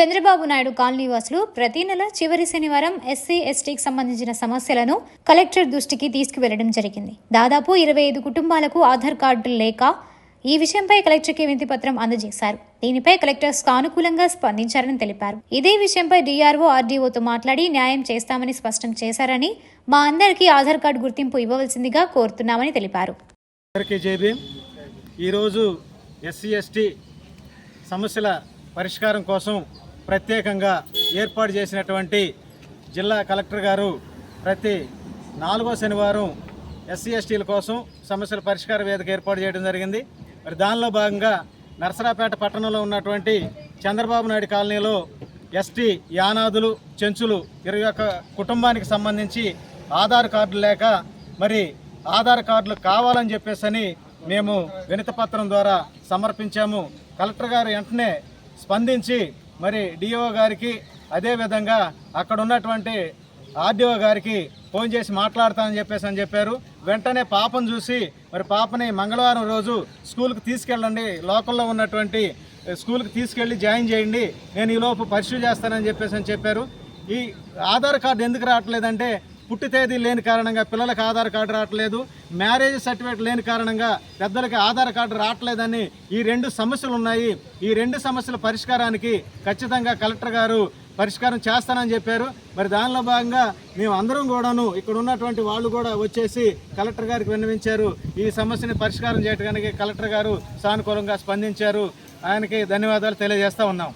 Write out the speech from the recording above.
చంద్రబాబు నాయుడు కాలనీవాసులు ప్రతి నెల చివరి శనివారం ఎస్సీ ఎస్టీకి సంబంధించిన సమస్యలను కలెక్టర్ దృష్టికి తీసుకువెళ్ళడం జరిగింది. దాదాపు ఇరవై ఐదు కుటుంబాలకు ఆధార్ కార్డులు లేక ఈ విషయంపై కలెక్టర్కి వినతి పత్రం అందజేశారు. దీనిపై కలెక్టర్ సానుకూలంగా స్పందించారని తెలిపారు. ఇదే విషయంపై డిఆర్ఓ ఆర్డీఓతో మాట్లాడి న్యాయం చేస్తామని స్పష్టం చేశారని మా అందరికీ ఆధార్ కార్డు గుర్తింపు ఇవ్వవలసిందిగా కోరుతున్నామని తెలిపారు. ఈరోజు ఎస్సీ ఎస్టీ సమస్యల పరిష్కారం కోసం ప్రత్యేకంగా ఏర్పాటు చేసినటువంటి జిల్లా కలెక్టర్ గారు ప్రతి నాలుగో శనివారం ఎస్సీ ఎస్టీల కోసం సమస్యల పరిష్కార వేదిక ఏర్పాటు చేయడం జరిగింది. మరి దానిలో భాగంగా నరసరాపేట పట్టణంలో ఉన్నటువంటి చంద్రబాబు నాయుడు కాలనీలో ఎస్టీ యానాదులు చెంచులు ఇరవై ఒక్క కుటుంబానికి సంబంధించి ఆధార్ కార్డులు లేక మరి ఆధార్ కార్డులు కావాలని చెప్పేసి మేము వినతిపత్రం ద్వారా సమర్పించాము. కలెక్టర్ గారు వెంటనే స్పందించి మరి డిఓ గారికి అదేవిధంగా అక్కడ ఉన్నటువంటి ఆర్డీఓ గారికి ఫోన్ చేసి మాట్లాడతానని చెప్పేసి అని చెప్పారు. వెంటనే పాపను చూసి మరి పాపని మంగళవారం రోజు స్కూల్కి తీసుకెళ్ళండి. లోకల్లో ఉన్నటువంటి స్కూల్కి తీసుకెళ్ళి జాయిన్ చేయండి. నేను ఈలోపు పరిశీలి చేస్తానని చెప్పేసి అని చెప్పారు. ఈ ఆధార్ కార్డు ఎందుకు రావట్లేదంటే పుట్టి తేదీ లేని కారణంగా పిల్లలకు ఆధార్ కార్డు రావట్లేదు మ్యారేజ్ సర్టిఫికేట్ లేని కారణంగా పెద్దలకి ఆధార్ కార్డు రావట్లేదని ఈ రెండు సమస్యలు ఉన్నాయి. ఈ రెండు సమస్యల పరిష్కారానికి ఖచ్చితంగా కలెక్టర్ గారు పరిష్కారం చేస్తానని చెప్పారు. మరి దానిలో భాగంగా మేము అందరం కూడాను ఇక్కడ ఉన్నటువంటి వాళ్ళు కూడా వచ్చేసి కలెక్టర్ గారికి విన్నవించారు. ఈ సమస్యని పరిష్కారం చేయడానికి కలెక్టర్ గారు సానుకూలంగా స్పందించారు. ఆయనకి ధన్యవాదాలు తెలియజేస్తా ఉన్నాం.